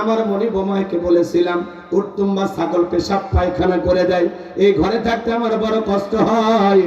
আমার মনে বোমাইকে বলেছিলাম উত্তুম্বা ছাগল পেশাব পায়খানা করে দেয় এই ঘরে থাকতে আমার বড় কষ্ট হয়।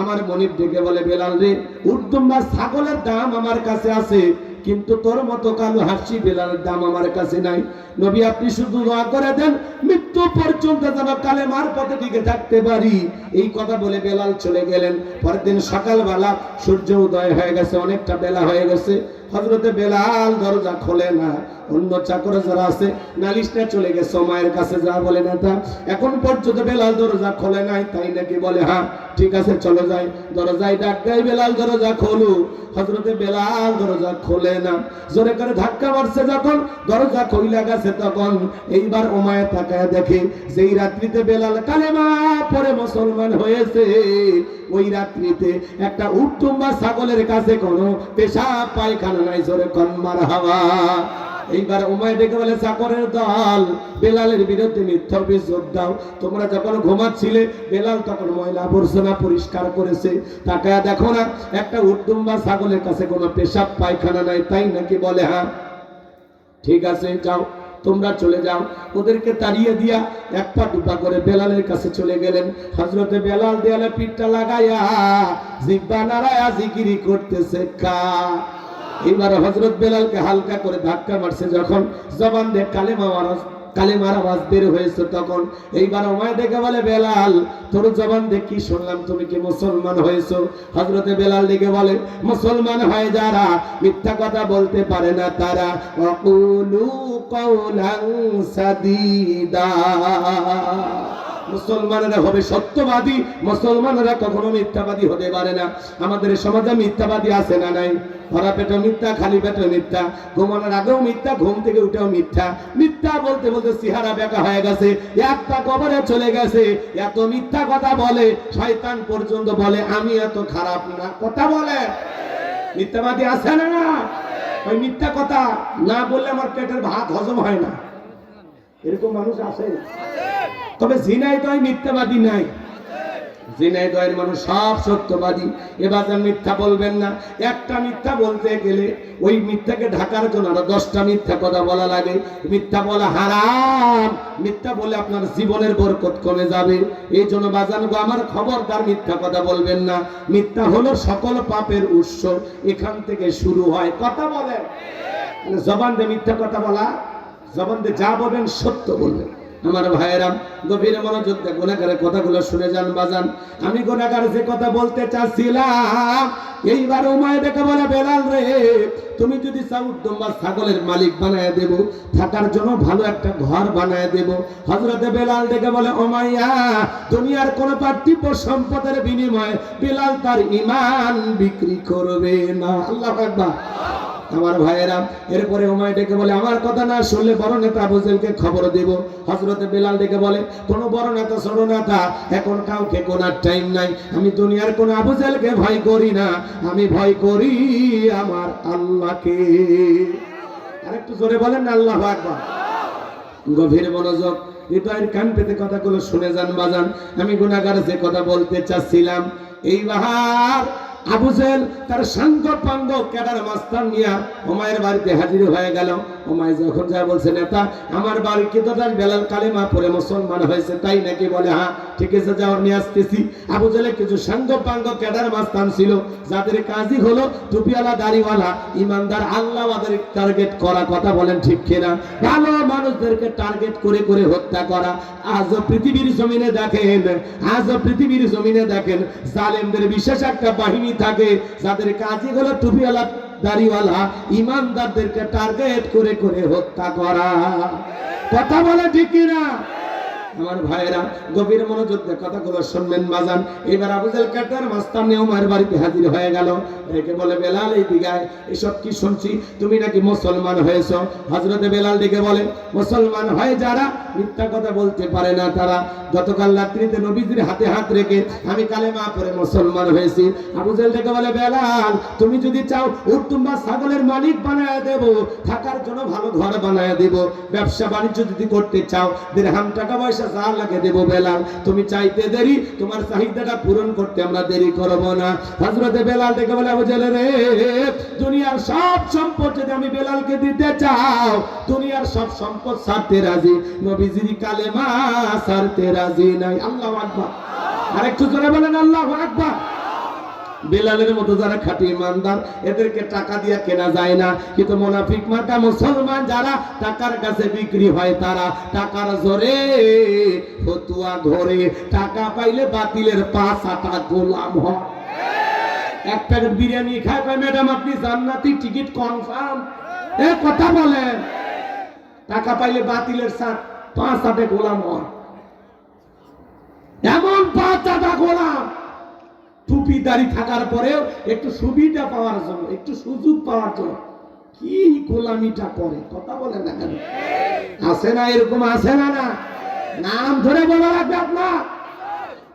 আমার মনির ডেকে বলে, বেলাল রে উত্তুম্বা ছাগলের দাম আমার কাছে আছে, কিন্তু তোর মতো কালো হাসি বেলালের দাম আমার কাছে নাই। নবী, আপনি শুধু দোয়া করে দেন, মৃত্যু পর্যন্ত যেন কালে মার পথে টিকে থাকতে পারি। এই কথা বলে বেলাল চলে গেলেন। পরের দিন সকালবেলা সূর্য উদয় হয়ে গেছে, অনেকটা বেলা হয়ে গেছে। হজরতে বেলাল দরজা খোলে না, অন্য চাকর যারা আছে, নালিশটা চলে গেছে, মায়ের কাছে যা বলে নেতা, এখন পর্যন্ত বেলাল দরজা খোলে নাই, তাই নাকি বলে হ্যাঁ ঠিক আছে, চলো যাই। দরজায় ডাক দেয়, বেলাল, দরজা খোলো। হজরতে বেলাল দরজা খোলে না। জোরে করে ধাক্কা মারছে যখন, দরজা কইলা গেছে তখন। এইবার ওমায় তাকায় দেখে, যেই রাত্রিতে বেলাল কালেমা পরে মুসলমান হয়েছে, ওই রাত্রিতে একটা উট্টুম্বা ছাগলের কাছে কোনো পেশাব, পায়খানা নাই জোরে হাওয়া। এইবার উমায় ডেকে বলে চাকরের দল, বেলালের বিরুদ্ধে মিথ্যা অভিযোগ দাও। তোমরা যখন ঘুমাচ্ছিলে, বেলাল তখন ময়লা আবর্জনা পরিষ্কার করেছে। তাকায় দেখো না, একটা উট্টুম্বা ছাগলের কাছে কোনো পেশাব, পায়খানা নাই, তাই নাকি বলে হ্যাঁ ঠিক আছে, যাও, তোমরা চলে যাও। ওদেরকে তাড়িয়ে দিয়া এক পা দুপা করে বেলালের কাছে চলে গেলেন। হজরতে বেলাল দেয়ালে পিঠটা লাগাইয়া জিব্বা নাড়ায়া জিকিরি করতেছে কা এবার হজরত বেলালকে হালকা করে ধাক্কা মারছে যখন জবান দিয়ে কালেমা আওয়াজ, কালেমার আওয়াজ বের হয়েছে তখন। এইবার ওমায় ডেকে বলে, বেলাল, তোর জবান দিয়ে কি শুনলাম? তুমি কি মুসলমান হয়েছো? হজরতে বেলাল ডেকে বলে, মুসলমান হয় যারা, মিথ্যা কথা বলতে পারে না তারা। অকুলু কৌলাং সাদিদা। মুসলমানেরা হবে সত্যবাদী, মুসলমানেরা কখনো মিথ্যাবাদী হতে পারে না। আমাদের সমাজে মিথ্যাবাদী আছে না নাই? ভরা পেটে মিথ্যা, খালি পেটে মিথ্যা। ঘুমানোর আগেও মিথ্যা, ঘুম থেকে উঠেও মিথ্যা। মিথ্যা বলতে বলতে সিহারা বেকা হয়ে গেছে, একটা কবরে চলে গেছে। এত মিথ্যা কথা বলে, শয়তান পর্যন্ত বলে, আমি এত খারাপ না। কথা বলে। মিথ্যাবাদী আছে না? ওই মিথ্যা কথা না বললে আমার পেটের ভাত হজম হয় না। এরকম মানুষ আছে? তবে জিনাই দয় মিথ্যাবাদী নাই। জিনাই দয়ের মানুষ সব সত্যবাদী। এবার মিথ্যা বলবেন না। একটা মিথ্যা বলতে গেলে ওই মিথ্যাকে ঢাকার জন্য আরও দশটা মিথ্যা কথা বলা লাগে। মিথ্যা বলা হারাম। মিথ্যা বলে আপনার জীবনের বরকত কমে যাবে। এই জন্য বাজান গো, আমার খবরদার মিথ্যা কথা বলবেন না। মিথ্যা হলো সকল পাপের উৎস। এখান থেকে শুরু হয়। কথা বলেন। মানে জবান দিয়ে মিথ্যা কথা বলা, জবান দিয়ে যা বলবেন সত্য বলবেন। আমার ভাইয়েরাম গভীর মনোযোগ দিয়ে গুণাগারের কথাগুলো শুনে যান, বাজান। আমি গুণাগার যে কথা বলতে চাচ্ছিলাম এইবার উমায় দেখে বলে বেলাল রে, তুমি যদি চাও উদ্যম্বা ছাগলের মালিক বানায় দেব, থাকার জন্য ভালো একটা ঘর বানায় দেব। হজরতে বেলাল ডেকে বলে ওমাইয়া দুনিয়ার কোন পার্থিব সম্পদের বিনিময়ে বেলাল তার ইমান বিক্রি করবে না। আল্লাহ আকবার। আমার ভাইয়েরা, এরপরে উমায় ডেকে বলে, আমার কথা না শুনলে বড় নেতা আবুজেলকে খবর দেব? হজরতে বেলাল ডেকে বলে, কোন বড় নেতা, ছোট নেতা, এখন কাউকে কোনার টাইম নাই। আমি দুনিয়ার কোন আবুজেলকে ভয় করি না। আমি ভয় করি আমার আল্লাহকে। আরেকটু জোরে বলেন না, আল্লাহ আকবার। গভীর মনোযোগ, হৃদয়ের কান পেতে কথাগুলো শুনে যান, বাজান। আমি গুণাগার যে কথা বলতে চাচ্ছিলাম, এই এইবার আবু জেল তার সাঙ্গ পাঙ্গ ক্যাডার মাস্টার নিয়া হুমায়ের বাড়িতে হাজির হয়ে গেল। হুমায় যখন যা বলছে, নেতা, আমার বাড়ি কি তোটার বেলাল কালেমা পরে মুসলমান হয়েছে তাই নাকি? বলে হ্যাঁ ঠিক আছে, যাও নিয়ে আসতেছি। আবু জেলে কিছু সাঙ্গ পাঙ্গ ক্যাডার মাস্তান ছিল, যাদের কাজই হলো টুপিওয়ালা, দাড়িওয়ালা, ইমানদার আল্লাহ টার্গেট করা কথা বলেন ঠিক কিনা? ভালো মানুষদেরকে টার্গেট করে করে হত্যা করা। আজ পৃথিবীর জমিনে দেখেন আজ পৃথিবীর জমিনে দেখেন, জালেমদের বিশেষ একটা বাহিনী থাকে, যাদের কাজই হলো টুপিওয়ালা, দাড়িওয়ালা, ইমানদারদেরকে টার্গেট করে করে হত্যা করা। কথা বলে ঠিক কিনা? আমার ভাইয়েরা, গভীর মনোযোগ দিয়ে কথাগুলো শুনবেন বাজান। এবার আবুজাল কাটার মাস্তান নিয়ে বাড়িতে হাজির হয়ে গেল। একে বলে, বেলাল, এই দিঘায় এসব কি শুনছি? তুমি নাকি মুসলমান হয়েছ? হজরতে বেলাল দিকে বলে, মুসলমান হয় যারা, মিথ্যা কথা বলতে পারে না তারা। গতকাল রাত্রিতে নবীজির হাতে হাত রেখে আমি কালেমা পরে মুসলমান হয়েছি। আবুজাল ডেকে বলে, বেলাল, তুমি যদি চাও উত্তুম্বা ছাগলের মালিক বানায় দেব, থাকার জন্য ভালো ঘর বানায় দেব। ব্যবসা বাণিজ্য যদি করতে চাও দেড়হাম টাকা পয়সা পয়সা যা লাগে দেবো বেলাল তুমি চাইতে দেরি, তোমার চাহিদাটা পূরণ করতে আমরা দেরি করব না। হজরতে বেলাল দেখে বলে, আবু জেলে রে, দুনিয়ার সব সম্পদ যদি আমি বেলালকে দিতে চাও, দুনিয়ার সব সম্পদ ছাড়তে রাজি। নবীজির কালেমা ছাড়তে রাজি নাই। আল্লাহ আকবার। আরেকটু জোরে বলেন, আল্লাহ আকবার। বেলালের মতো যারা খাঁটি ইমানদার, এদেরকে টাকা দিয়ে কেনা যায় না। কিন্তু মোনাফিক মার্কা মুসলমান, যারা টাকার কাছে বিক্রি হয় তারা টাকার জোরে ফতুয়া ধরে। টাকা পাইলে বাতিলের পাঁচ আটা গোলাম হয়। এক প্যাকেট বিরিয়ানি খায় ম্যাডাম, আপনি জান্নাতি টিকিট কনফার্ম এ কথা বলেন। টাকা পাইলে বাতিলের সাথ পাঁচ আটে গোলাম হয়। এমন পাঁচ আটা গোলাম। দাড়ি থাকার পরেও একটু সুবিধা পাওয়ার জন্য, একটু সুযোগ পাওয়ার জন্য কি গোলামিটা করে, কথা বলে না কেন? আছে না, এরকম আছে না না। নাম ধরে বলা লাগবে আপনার?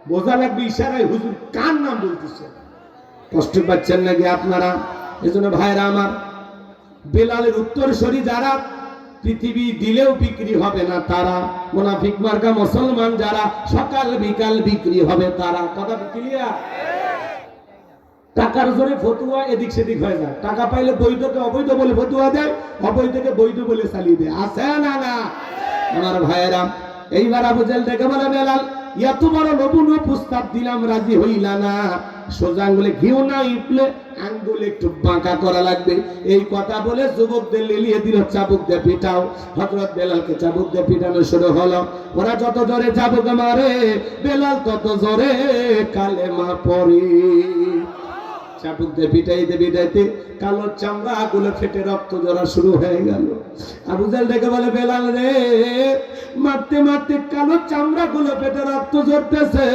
বোঝা লাগবে ইশারায় হুজুর কার নাম বলতেছে? কষ্ট পাচ্ছেন নাকি আপনারা? এজন্য ভাইরা আমার, বেলালের উত্তরসরি যারা, পৃথিবী দিলেও বিক্রি হবে না তারা, মোনাফিক মার্কা মুসলমান যারা, সকাল বিকাল বিক্রি হবে তারা। কথা ক্লিয়ার টাকার জোরে ফতুয়া এদিক সেদিক হয়ে যায়। টাকা পাইলে বৈধকে অবৈধ বলে ফতুয়া দেয়, অবৈধকে বৈধ বলে চালিয়ে দেয়। আছে না না? আমার ভাইয়েরা, এইবার আবু জেল ডেকে বলে, বেলাল, এত বড় নবুন প্রস্তাব দিলাম, রাজি হইলা না। সোজা আঙ্গুলে ঘিউ না ইটলে আঙ্গুলে একটু বাঁকা করা লাগবে। এই কথা বলে যুবকদের লিলিয়ে দিল, চাবুক দিয়ে পিটাও। হজরত বেলালকে চাবুক দিয়ে পিটানো শুরু হলো। ওরা যত জোরে চাবুক মারে, বেলাল তত জোরে কালেমা পড়ে। চাবুক দিয়ে পিটাইতে পিটাইতে কালো চামড়া গুলো ফেটে রক্ত জড়া শুরু হয়ে গেল। আবু জাল ডেকে বলে, বেলাল রে, মারতে মারতে কালো চামড়া গুলো ফেটে রক্ত ঝরতেছে।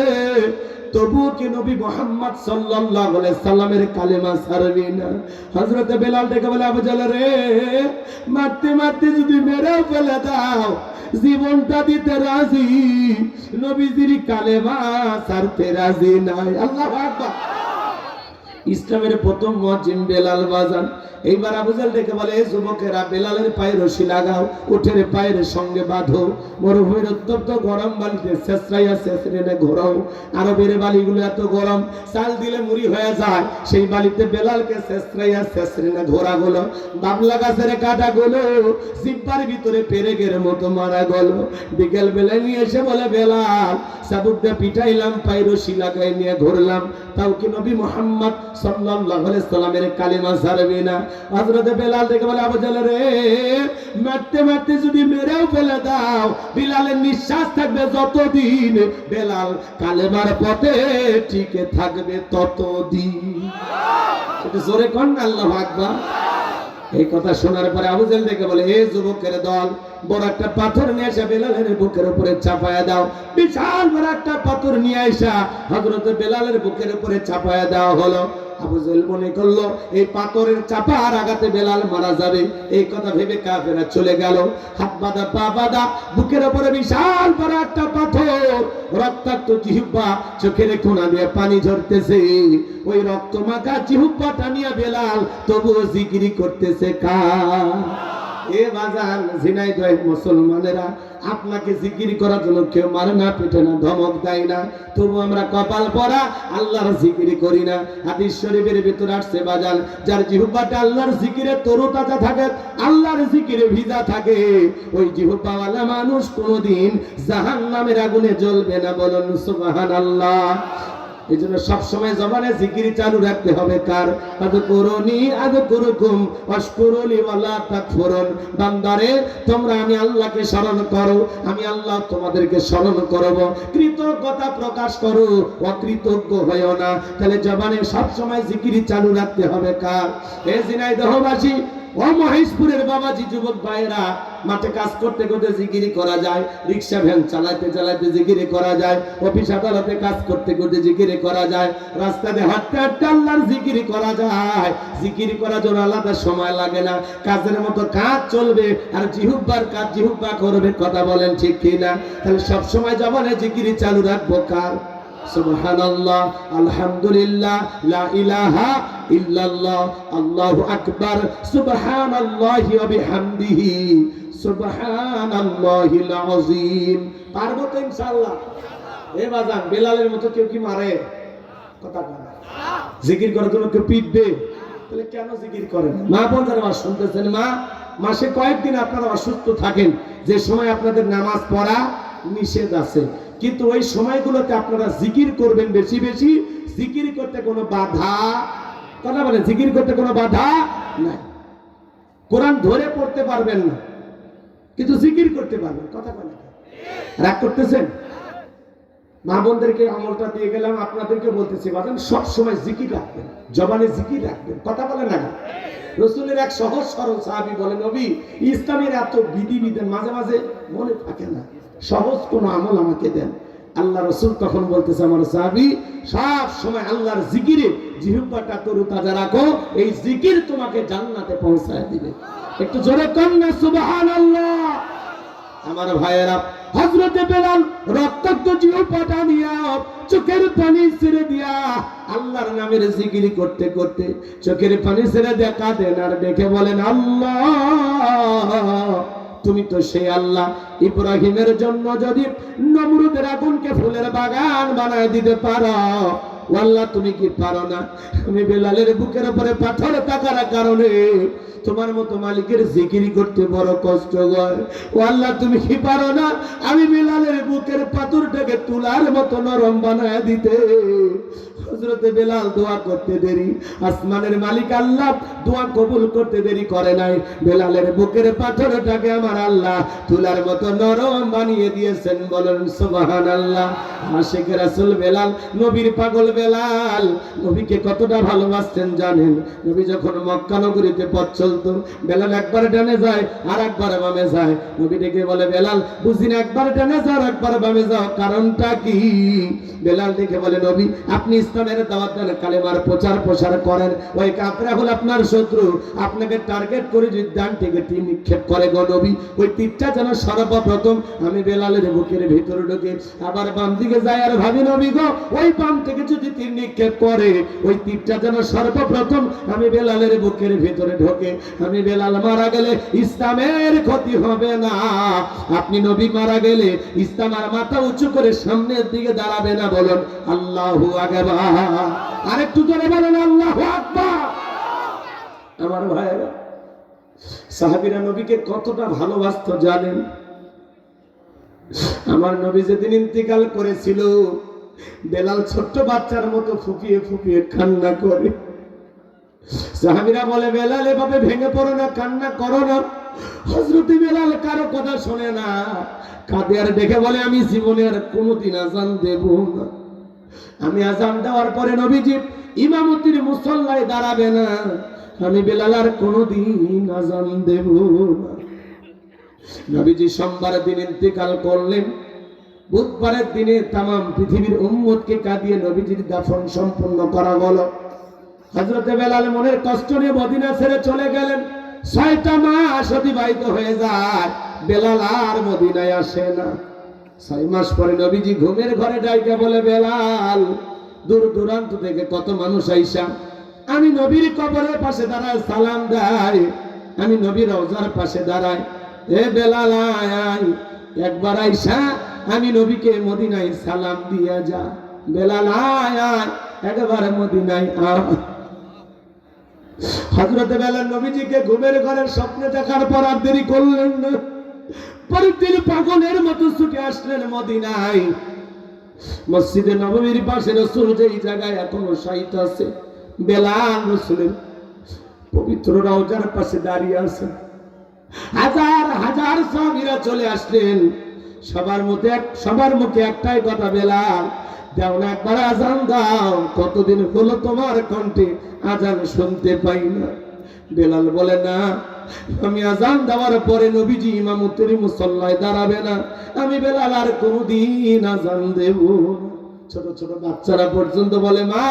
তবুও কি নবী মোহাম্মদ সাল্লাল্লাহু আলাইহি সাল্লামের কালেমা ছাড়বি না? হযরত বেলাল ডেকে বলে, আবু জাল রে, মারতে মারতে যদি মেরেও ফেলে দাও, জীবনটা দিতে রাজি। নবীজির কালেমা ছাড়তে রাজি নাই। আল্লাহু আকবার। ইসলামের প্রথম মজিম বেলাল বাজান এইবার আবুজাল ডেকে বলে যুবকেরা, বেলালের পায়ে রশি লাগাও, উঠের পায়ের সঙ্গে বাঁধো। মরুভূমির উত্তপ্ত গরম বালিতে শেষরাইয়া শেষরেনে ঘোরাও। আরবের বালিগুলো এত গরম, চাল দিলে মুড়ি হয়ে যায়। সেই বালিতে বেলালকে শেষরাইয়া শেষরেনে ঘোরা গুলো। বাবলা গাছের কাটা গুলো, জিব্বার ভিতরে পেরেগের মতো মারা গেল। বিকেল বেলা নিয়ে এসে বলে, বেলাল সাবুকটা পিঠাইলাম পায়ে রশি লাগাই নিয়ে ঘুরলাম। তাও নবী মোহাম্মদ সাল্লাল্লাহু আলাইহি সাল্লামের কালিমা ছাড়বে না? হযরত বেলাল দেখে বলে, আবু জাহেল রে, মারতে মারতে যদি মেরেও ফেলে দাও, বিলালের নিঃশ্বাস থাকবে যতদিন। বেলাল, কালেমার পথে টিকে থাকবে ততদিন। জোরে কন আল্লাহু আকবার। এই কথা শোনার পরে আবু জেল দেখে বলে, এ যুবকের দল বড় একটা পাথর নিয়ে এসে বেলালের বুকের উপরে চাপায়া দাও। বিশাল বড় একটা পাথর নিয়ে আসা হযরত বেলালের বুকের উপরে চাপায়া দেওয়া হলো। মনে করল, এই পাথরের চাপার আঘাতে বেলাল মারা যাবে। এই কথা ভেবে কাফেরা চলে গেল। হাত পা বাঁধা বুকের উপরে বিশাল বড় একটা পাথর। রক্তাক্ত চোখের কোনা দিয়ে পানি ঝরতেছে। ওই রক্ত মাখা জিহ্বাটা নিয়ে বেলাল তবুও জিগিরি করতেছে। কা এ মুসলমানেরা আপনাকে জিকির করার জন্য কেউ মারে না পেটে না, ধমক দেয় না। তবু আমরা কপাল পরা, আল্লাহর করি না। শরীফের আসছে যার জিহুব্বাটা আল্লাহর জিকিরে তরু তাজা থাকে, আল্লাহর জিকিরে ভিজা থাকে। ওই জিহুব্বাওয়ালা মানুষ কোনোদিন জাহান নামের আগুনে জ্বলবে না বলুন, সুবহানাল্লাহ। এই জন্য সবসময় জবানে জিকির চালু রাখতে হবে। কার? আদ করুনি আদ করুকুম অস্করুলি ওয়ালা তাকফুরুন। বান্দারে, তোমরা আমি আল্লাহকে স্মরণ করো, আমি আল্লাহ তোমাদেরকে স্মরণ করব। কৃতজ্ঞতা প্রকাশ করো, অকৃতজ্ঞ হয়েও না। তাহলে জবানে সবসময় জিকির চালু রাখতে হবে। কার? এ ঝিনাইদহবাসী ও মহেশপুরের বাবাজি যুবক ভাইরা মাঠে কাজ করতে করতে জিগিরি করা যায়, রিক্সা ভ্যান চালাতে চালাতে জিগিরি করা যায়, অফিস আদালতে কাজ করতে করতে জিগিরি করা যায়, রাস্তাতে হাঁটতে হাঁটতে আল্লাহর জিকিরি করা যায়। জিকিরি করার জন্য আলাদা সময় লাগে না, কাজের মতো কাজ চলবে, আর জিহুব্বার কাজ জিহুব্বা করবে, কথা বলেন ঠিক কিনা? তাহলে সব সময় জবানে জিকিরি চালু রাখব কার? সুবহানাল্লাহ, আলহামদুলিল্লাহ, লা ইলাহা ইল্লাল্লাহ, আল্লাহু আকবার, সুবহানাল্লাহি ওয়া বিহামদিহি সুবহানাল্লাহিল আযীম পারব তো ইনশাআল্লাহ? এ বাজান, বেলালের মতো কেউ কি মারে? কথা বলে জিকির করে তুমি কেউ পিটবে? তাহলে কেন জিকির করেন? মা বোনদের আওয়াজ শুনতেছেন, মা, মাসে কয়েকদিন আপনারা অসুস্থ থাকেন, যে সময় আপনাদের নামাজ পড়া নিষেধ আছে। কিন্তু ওই সময়গুলোতে আপনারা জিকির করবেন বেশি বেশি। জিকির করতে কোনো বাধা, কথা বলেন জিকির করতে কোনো বাধা নাই। কোরআন ধরে পড়তে পারবেন না, কিন্তু জিকির করতে পারবেন, কথা বলেন রাগ করতেছেন? মা বোনদেরকে আমলটা দিয়ে গেলাম, আপনাদেরকে বলতেছি, বাজান সব সময় জিকির রাখবেন, জবানে জিকির রাখবেন, কথা বলেন না। রসুলের এক সহজ সরল সাহাবি বলে নবী, ইসলামের এত বিধি বিধান মাঝে মাঝে মনে থাকে না। সহজ কোনো আমল আমাকে দেন। আল্লাহ রসুল তখন বলতেছে, আমার সাহাবি, সব সময় আল্লাহর জিকিরে জিহুব্বাটা তরু তাজা রাখো, এই জিকির তোমাকে জান্নাতে পৌঁছায় দিবে। একটু জোরে কন্যা সুবাহ আল্লাহ আমার ভাইয়েরা হজরতে বেলাল রক্তাক্ত জিও পাটা দিয়া চোখের পানি ছেড়ে দিয়া আল্লাহর নামের জিকিরি করতে করতে চোখের পানি ছেড়ে দেখা দেন আর দেখে বলেন, আল্লাহ, তুমি তো সেই আল্লাহ। ইব্রাহিমের জন্য যদি নমরুদের আগুনকে ফুলের বাগান বানায় দিতে পারো আল্লাহ তুমি কি পারো না? আমি বেলালের বুকের উপরে পাথর থাকার কারণে তোমার মতো মালিকের জিকিরি করতে বড় কষ্ট হয়। ও আল্লাহ তুমি কি পারো না? আমি বেলালের বুকের পাথরটাকে তুলার মতো নরম বানায় দিতে। হজরতে বেলাল দোয়া করতে দেরি, আসমানের মালিক আল্লাহ দোয়া কবুল করতে দেরি করে নাই। বেলালের বুকের পাথরটাকে আমার আল্লাহ তুলার মতো নরম বানিয়ে দিয়েছেন বলেন সুবহান আল্লাহ আশেখ রাসুল বেলাল নবীর পাগল বেলাল, নবীকে কতটা ভালোবাসতেন জানেন? নবী যখন মক্কা নগরীতে পথ চলতো, বেলাল একবার ডানে যায় আর একবার বামে যায়। নবী ডেকে বলে, বেলাল বুঝিন একবার ডানে যাও আর একবার বামে যাও, কারণটা কি? বেলাল ডেকে বলে, নবী, আপনি ইসলামের দাওয়াত দেন, কালেমার প্রচার প্রসার করেন। ওই কাফেরা হল আপনার শত্রু। আপনাকে টার্গেট করে যদি ডান থেকে তীর নিক্ষেপ করে গো নবী। ওই তীরটা যেন সর্বপ্রথম আমি বেলালের বুকের ভিতরে ঢুকে, আবার বাম দিকে যায় আর ভাবি, নবী গো, ওই বাম থেকে যদি তীর নিক্ষেপ করে, ওই তীরটা যেন সর্বপ্রথম আমি বেলালের বুকের ভিতরে ঢোকে। আমি বেলাল মারা গেলে ইসলামের ক্ষতি হবে না। আপনি নবী মারা গেলে ইসলাম আর মাথা উঁচু করে সামনের দিকে দাঁড়াবে না বলুন, আল্লাহু আকবার। আরেকটু জোরে বলেন, আল্লাহু আমার ভাইয়েরা, সাহাবীরা নবীকে কতটা ভালোবাসতো জানেন? আমার নবী যেদিন ইন্তিকাল করেছিল বেলাল ছোট্ট বাচ্চার মতো ফুপিয়ে ফুপিয়ে কান্না করে। সাহাবীরা বলে, বেলাল, এভাবে ভেঙে পড়ো না, কান্না করো না। হজরতি বেলাল কারও কথা শোনে না। কাঁদে আর দেখে বলে, আমি জীবনে আর কোনোদিন আজান দেব না। আমি আজান দেওয়ার পরে নবীজি ইমামতির মুসল্লায় দাঁড়াবে না। আমি বেলাল আর কোনোদিন আজান দেব না। নবীজি সোমবার দিন ইন্তেকাল করলেন। বুধবারের দিনে তামাম পৃথিবীর উম্মতকে কাঁদিয়ে নবীজির দাফন সম্পূর্ণ করা গেল হজরতে বেলাল মনের কষ্ট নিয়ে মদিনা ছেড়ে চলে গেলেন। ছয়টা মাস অতিবাহিত হয়ে যায়। বেলাল আর মদিনায় আসে না। ছয় মাস পরে নবীজি ঘুমের ঘরে ডাইকে বলে, বেলাল, দূর দূরান্ত থেকে কত মানুষ আইসা? আমি নবীর কবরের পাশে দাঁড়ায় সালাম দেয়। আমি নবীর রওজার পাশে দাঁড়াই এ বেলাল আয়। একবার আইসা আমি নবীকে মদিনায় সালাম দিয়া যা। বেলাল একবার মদিনায় হজরতে বেলাল নবীজিকে ঘুমের ঘরের স্বপ্নে দেখার পর আর দেরি করলেন না। পরের পাগলের মতো ছুটে আসলেন মদিনায়। মসজিদে নবমীর পাশে রসুল যেই জায়গায় এখনও সাহিত আছে, বেলাল রসুলের পবিত্র রওজার পাশে দাঁড়িয়ে আছে হাজার হাজার সাহাবীরা চলে আসলেন। সবার মধ্যে সবার মুখে একটাই কথা বেলাল, দাও না একবার আজান দাও, কতদিন হলো তোমার কণ্ঠে আজান শুনতে পাই না। বেলাল বলে, না, আমি আজান দেওয়ার পরে নবীজি ইমামতের মুসল্লায় দাঁড়াবে না। আমি বেলাল আর কোনদিন আজান দেব ছোট ছোট বাচ্চারা পর্যন্ত বলে, মা,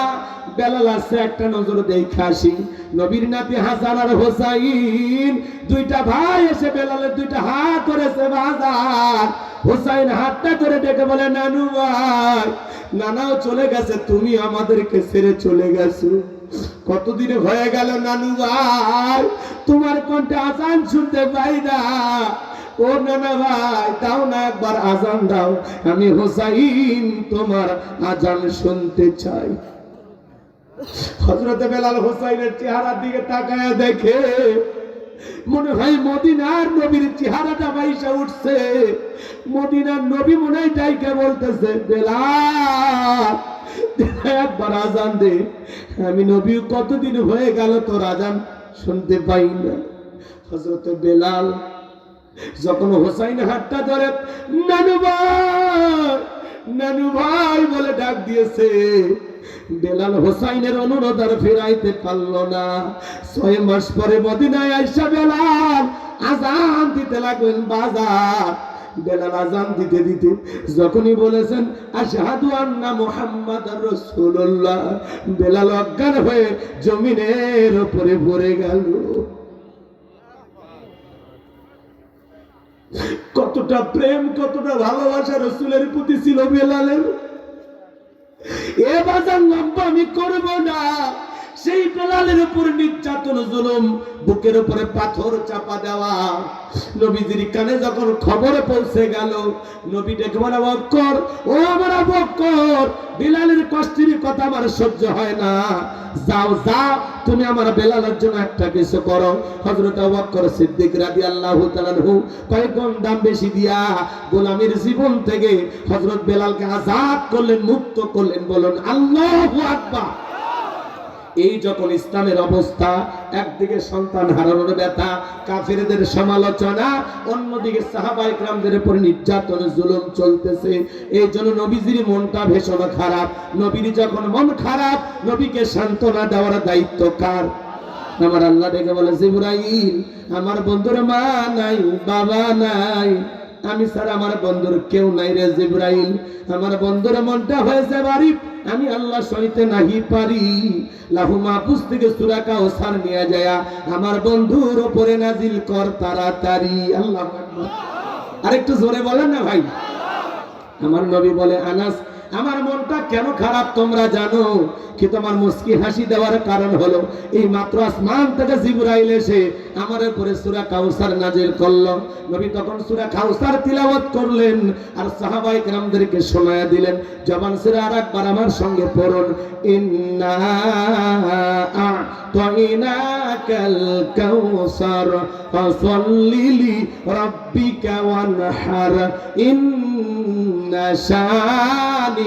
বেলাল আসছে, একটা নজর দেখে আসি। নবীর নাতি হাসান আর হোসাইন, দুইটা ভাই এসে বেলালের দুইটা হাত ধরেছে বাজার। হোসাইন হাতটা ধরে ডেকে বলে, নানু ভাই, নানাও চলে গেছে, তুমি আমাদেরকে ছেড়ে চলে গেছো। কতদিন হয়ে গেল, নানু ভাই, তোমার কণ্ঠে আজান শুনতে পাই না। ও নানা ভাই, দাও না একবার আজান দাও, আমি হোসাইন তোমার আজান শুনতে চাই। হজরতে বেলাল হোসাইনের চেহারার দিকে তাকায় দেখে মনে হয় মদিনার নবীর চেহারাটা বাইসা উঠছে। মদিনার নবী মনে হয় ডাইকে বলতেছে, বেলাল, একবার আজান দে। আমি নবী, কতদিন হয়ে গেল তোর আজান শুনতে পাই না। হজরত বেলাল যখন হোসাইন হাতটা ধরে, নানু ভাই নানু ভাই বলে ডাক দিয়েছে। বেলাল হোসাইনের অনুরোধ আর ফেরাইতে পারল না। ছয় মাস পরে মদিনায় আইসা বেলাল আজান দিতে লাগলেন বাজার। বেলাল আজান দিতে দিতে যখনই বলেছেন, আশহাদু আন্না মুহাম্মাদার রাসূলুল্লাহ, বেলাল অজ্ঞান হয়ে জমিনের উপরে পড়ে গেল। কতটা প্রেম কতটা ভালোবাসা রসুলের প্রতি ছিল বেলালের? এ বাজার লম্বা আমি করব না। সেই বেলালের উপর নির্যাতন, জুলুম, বুকের উপরে পাথর চাপা দেওয়া। নবীজির কানে যখন খবরে পৌঁছে গেল, নবী ডেকে বলে বক্কর ও আমার বক্কর বিলালের কষ্টের কথা আমার সহ্য হয় না। যাও যাও, তুমি আমার বেলালের জন্য একটা কিছু করো। হযরত বক্কর সিদ্দিক রাদিয়াল্লাহু তাআলাহু কয়েকগুণ দাম বেশি দিয়া গোলামের জীবন থেকে হযরত বেলালকে আজাদ করলেন, মুক্ত করলেন, বলুন, আল্লাহু আকবার। এই যখন ইসলামের অবস্থা, একদিকে সন্তান হারানোর ব্যথা, কাফেরদের সমালোচনা, অন্যদিকে সাহাবা ইকরামদের উপর নির্যাতন, জুলুম চলতেছে। এই জন্য নবীজির মনটা ভীষণ খারাপ। নবীর যখন মন খারাপ, নবীকে সান্ত্বনা দেওয়ার দায়িত্ব কার? আমার আল্লাহ ডেকে বলে, জিব্রাইল, আমার বন্ধুর মা নাই, বাবা নাই। আমি স্যার, আমার বন্ধুর কেউ নাই রে জিব্রাইল। আমার বন্ধুর মনটা হয়েছে, বাড়ি। আমি আল্লাহ সইতে নাহি পারি। লাহু মাহফুজ থেকে সূরা কাউসার নিয়ে যায়। আমার বন্ধুর উপরে নাজিল কর তাড়াতাড়ি। আল্লাহ আরেকটু জোরে বলেন না ভাই। আমার নবী বলে, আনাস আমার মনটা কেন খারাপ তোমরা জানো? কি তোমার মুস্কি হাসি দেওয়ার কারণ হলো, এই মাত্র আসমান থেকে জিবরাইল এসে আমার উপরে সূরা কাউসার নাজিল করল। নবী তখন সূরা কাউসার তিলাওয়াত করলেন আর সাহাবায়ে কেরামদেরকে শোনায়া দিলেন, জবান সূরা আরেকবার আমার সঙ্গে পড়ুন। ইন্না আ'তাইনাকাল কাউসার ফাসাল্লি লিরাব্বিকা ওয়ানহার। ইন্না আবতার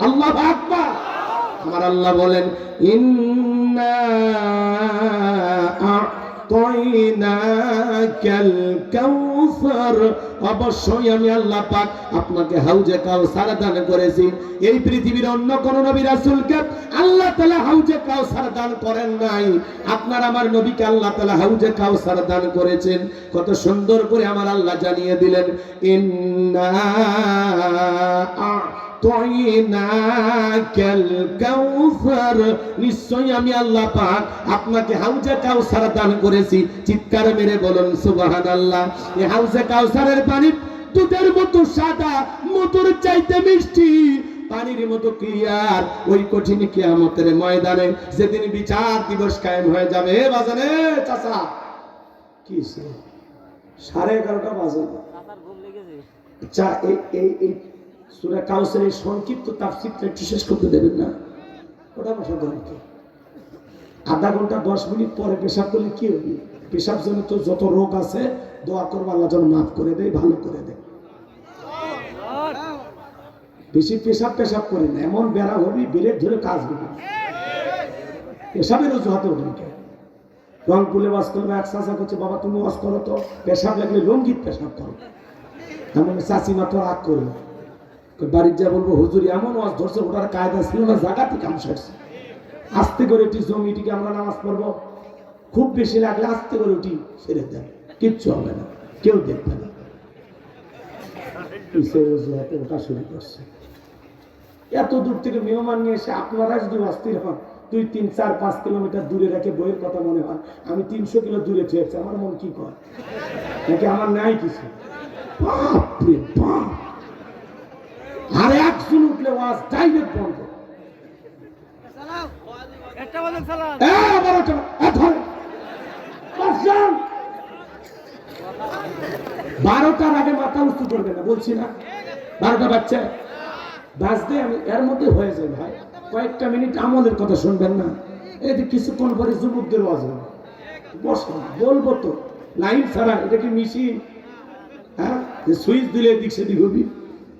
আল্লাহু আমার আল্লাহ বলেন ইন্না অবশ্যই আমি আল্লাহ পাক আপনাকে হাউজে দান করেছি। এই পৃথিবীর অন্য কোন নবী রাসূলকে আল্লাহ হাউজে দান করেন নাই। আপনার আমার নবীকে আল্লাহ হাউজে দান করেছেন। কত সুন্দর করে আমার আল্লাহ জানিয়ে দিলেন, ইন্না আ'তাইনাকাল কাউসার। নিশ্চয়ই আমি আল্লাহ পাক আপনাকে হাউজে কাউসার দান করেছি। চিৎকার মেরে বলুন সুবহানাল্লাহ। এই হাউজে কাউসারের পানি দুধের মতো সাদা মধুর চাইতে মিষ্টি। পানির মতো ক্লিয়ার। ওই কঠিন কিয়ামতের ময়দানে যেদিন বিচার দিবস কায়েম হয়ে যাবে। এ বাজারে চাচা। কি সাড়ে এগারোটা বাজে। চা এই এই সূরা কাউসারের এই সংক্ষিপ্ত তাফসীরটা একটু শেষ করতে দেবেন না? ওটা বসা কি আধা ঘণ্টা দশ মিনিট পরে পেশাব করলে কি হবে? পেশাব জনিত যত রোগ আছে, দোয়া করব, আল্লাহ যেন মাফ করে দেয়, ভালো করে দেয়। বেশি পেশাব পেশাব করে না, এমন বেড়া হবি বেলেট ধরে কাজ হবে। পেশাবের অজুহাতে ওঠেন কে রংপুলে বাস করবে, এক চাষা করছে বাবা, তুমি ওয়াজ করো তো। পেশাব লাগলে রঙ্গিত পেশাব করো। এমন চাষিমা তো রাগ করবে বাড়ির যা বলব, হুজুরি, এমন ওয়াজ ধরছে, ওটার কায়দা ছিল না জায়গাতে কাম সারছে। আস্তে করে উঠি জমিটিকে আমরা নামাজ পড়ব। খুব বেশি লাগলে আস্তে করে উঠি ছেড়ে দেন কিচ্ছু হবে না, কেউ দেখবে না। ওটা শুরু করছে। এত দূর থেকে মেহমান নিয়ে এসে আপনারা যদি অস্থির হন, দুই, তিন, চার, পাঁচ কিলোমিটার দূরে রেখে বইয়ের কথা মনে হয়, আমি তিনশো কিলো দূরে ঠেকছি আমার মন কি কয় নাকি আমার নাই কিছু। বাপরে বাপ! আর একজন উঠলে ওয়াজ ডাইরেক্ট বন্ধ। বারোটার আগে মাথা উঁচু করবে না বলছি না। বারোটা বাচ্চা বাজতে আমি এর মধ্যে হয়ে যায় ভাই। কয়েকটা মিনিট আমলের কথা শুনবেন না। এই যে কিছুক্ষণ পরে যুবকদের বাজবে বসো বলব তো। লাইন ছাড়া এটা কি মেশিন হ্যাঁ? সুইচ দিলে এদিক সেদিক হবি।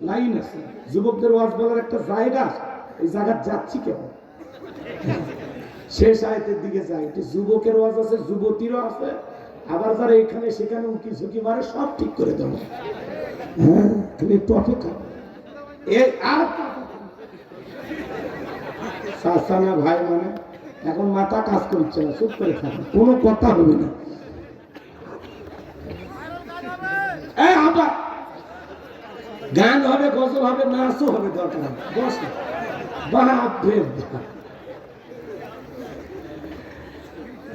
লাইন আছে। যুবকদের ওয়াজ বলার একটা জায়গা, এই জায়গা যাচ্ছি কেমন? শেষ আয়তের দিকে যায় একটু যুবকের ওয়াজ আছে, যুবতীরও আছে, আবার যারা এখানে সেখানে উকি ঝুঁকি মারে, সব ঠিক করে দেবো। হ্যাঁ তুমি একটু অপেক্ষা এই আর সাসানা ভাই মানে এখন মাথা কাজ করছে না, চুপ করে থাকে, কোনো কথা হবে না। এই আবার গান হবে, গজল হবে, নাচও হবে, দরকার হবে। বস।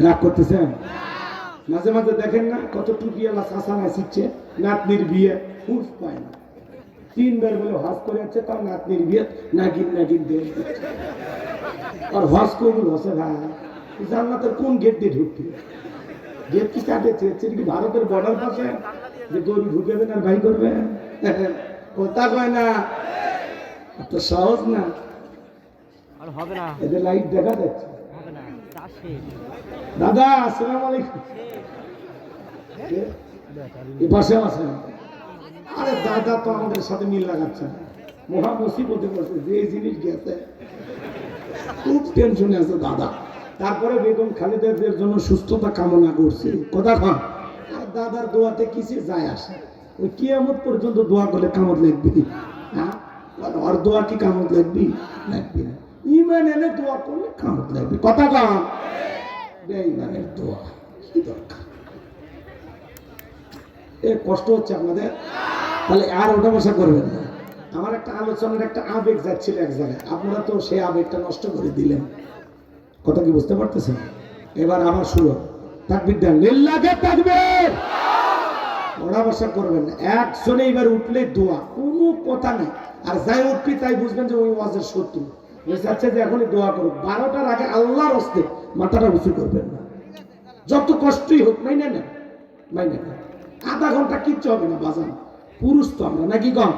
রাগ করতেছেন? মাঝে মাঝে দেখেন না কত টুপিওয়ালা চাষা নাচিচ্ছে, নাতনির বিয়ে, হুঁশ পায় না। তিনবার বলে হজ করে যাচ্ছে তার নাতনির বিয়ে নাগিন নাগিন দিচ্ছে। আর হজ কবুল হসে ভাই জান্নাতের কোন গেট দিয়ে ঢুকবে? গেট কি কাটে চেয়েছে কি ভারতের বর্ডার পাশে? যে গরু ঢুকেবেন আর ভাই করবে? কথা কয় না। এত সহজ না। আর হবে না। এদের লাইট দেখা যাচ্ছে। হবে না দাদা আসসালাম আলাইকুম? এই পাশে আছেন আরে দাদা তো আমাদের সাথে মিল লাগাচ্ছে। মহা মুসিবতে পড়ছে যে জিনিস গেছে। খুব টেনশনে আছে দাদা। তারপরে বেগম খালেদাদের জন্য সুস্থতা কামনা করছে। কথা খান আর দাদার দোয়াতে কিছু যায় আসে? ওই কিয়ামত পর্যন্ত দোয়া করলে কামত লাগবে হ্যাঁ? ওর দোয়া কি কামত লাগবে? লাগবে না। ইমান এনে দোয়া করলে কামত লাগবে। কথা কাম বেঈমানের দোয়া কি দরকার? এ কষ্ট হচ্ছে আপনাদের তাহলে আর ওটা বসা করবেন না। আমার একটা আলোচনার একটা আবেগ যাচ্ছিল এক জায়গায়। আপনারা তো সেই আবেগটা নষ্ট করে দিলেন। কথা কি বুঝতে পারতেছেন? এবার আবার শুরু। তাকবির দেন। লিল্লাহে তাকবীর। ওরা বসা করবেন। না একজনে এবার উঠলে দোয়া, কোনো কথা নেই। আর যাই উঠবি তাই বুঝবেন যে ওই ওয়াজের শত্রু পারছে যে এখনই দোয়া করুক। বারোটার আগে আল্লাহর হস্তে মাথাটা উঁচু করবেন না। যত কষ্টই হোক মাই না মাই না আধা ঘণ্টা কিচ্ছু হবে না, বাজান। পুরুষ তো আমরা, নাকি কম